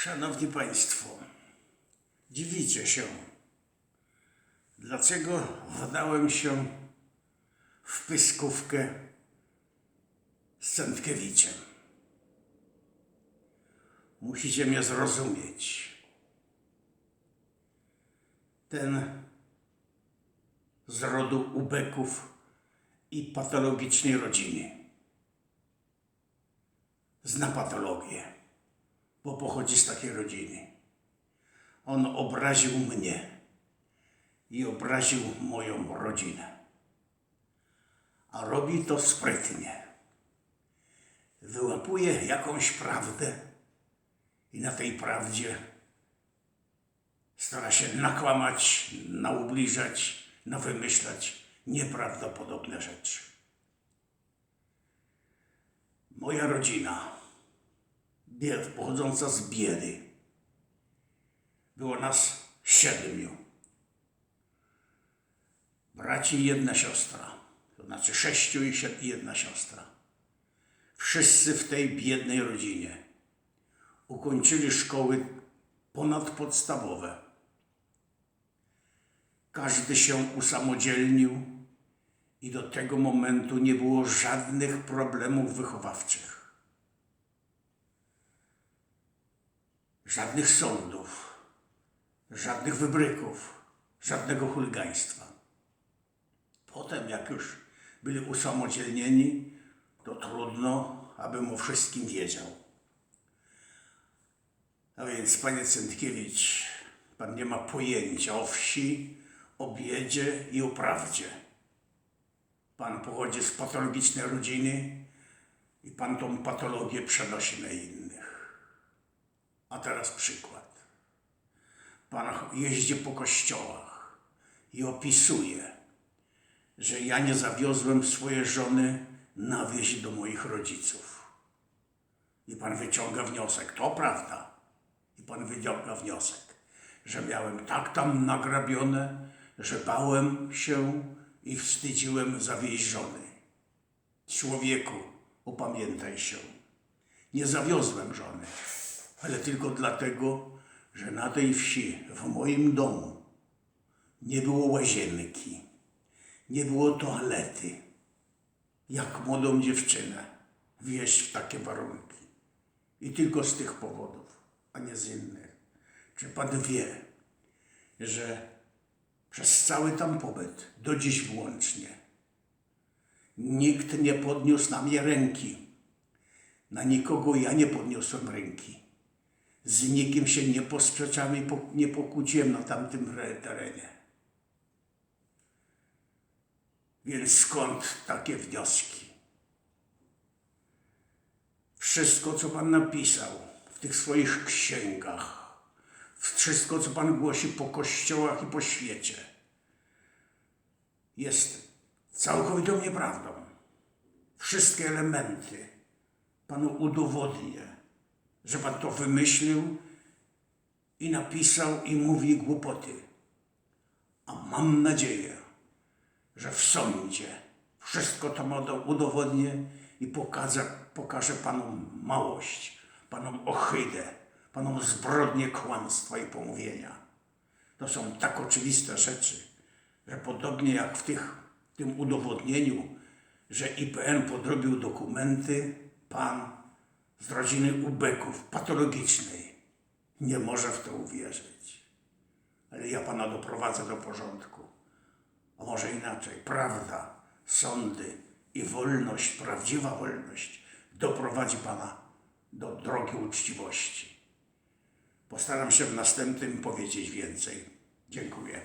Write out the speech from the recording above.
Szanowni Państwo, dziwicie się, dlaczego wdałem się w pyskówkę z Centkiewiczem. Musicie mnie zrozumieć. Ten z rodu ubeków i patologicznej rodziny. Zna patologię bo pochodzi z takiej rodziny. On obraził mnie i obraził moją rodzinę. A robi to sprytnie. Wyłapuje jakąś prawdę i na tej prawdzie stara się nakłamać, naubliżać, nawymyślać nieprawdopodobne rzeczy. Moja rodzina pochodząca z biedy. Było nas siedmiu. Braci i jedna siostra. To znaczy sześciu i jedna siostra. Wszyscy w tej biednej rodzinie ukończyli szkoły ponadpodstawowe. Każdy się usamodzielnił i do tego momentu nie było żadnych problemów wychowawczych. Żadnych sądów, żadnych wybryków, żadnego chuligaństwa. Potem, jak już byli usamodzielnieni, to trudno, abym o wszystkim wiedział. A więc, panie Centkiewicz, pan nie ma pojęcia o wsi, o biedzie i o prawdzie. Pan pochodzi z patologicznej rodziny i pan tą patologię przenosi na innych. A teraz przykład. Pan jeździ po kościołach i opisuje, że ja nie zawiozłem swojej żony na wieś do moich rodziców. I pan wyciąga wniosek, to prawda. I pan wyciąga wniosek, że miałem tak tam nagrabione, że bałem się i wstydziłem zawieźć żony. Człowieku, opamiętaj się. Nie zawiozłem żony, ale tylko dlatego, że na tej wsi, w moim domu, nie było łazienki, nie było toalety. Jak młodą dziewczynę wieść w takie warunki. I tylko z tych powodów, a nie z innych. Czy pan wie, że przez cały tam pobyt, do dziś włącznie, nikt nie podniósł na mnie ręki. Na nikogo ja nie podniosłem ręki. Z nikim się nie posprzeczałem i nie pokłóciłem na tamtym re- terenie. Więc skąd takie wnioski? Wszystko, co Pan napisał w tych swoich księgach, wszystko, co Pan głosi po kościołach i po świecie, jest całkowitą nieprawdą. Wszystkie elementy Panu udowodnię, że Pan to wymyślił i napisał i mówi głupoty. A mam nadzieję, że w sądzie wszystko to udowodnię i pokażę, pokażę Panom małość, Panom ohydę, Panom zbrodnie kłamstwa i pomówienia. To są tak oczywiste rzeczy, że podobnie jak w tych, tym udowodnieniu, że IPN podrobił dokumenty, Pan z rodziny ubeków patologicznej nie może w to uwierzyć. Ale ja Pana doprowadzę do porządku. A może inaczej, prawda, sądy i wolność, prawdziwa wolność doprowadzi Pana do drogi uczciwości. Postaram się w następnym powiedzieć więcej. Dziękuję.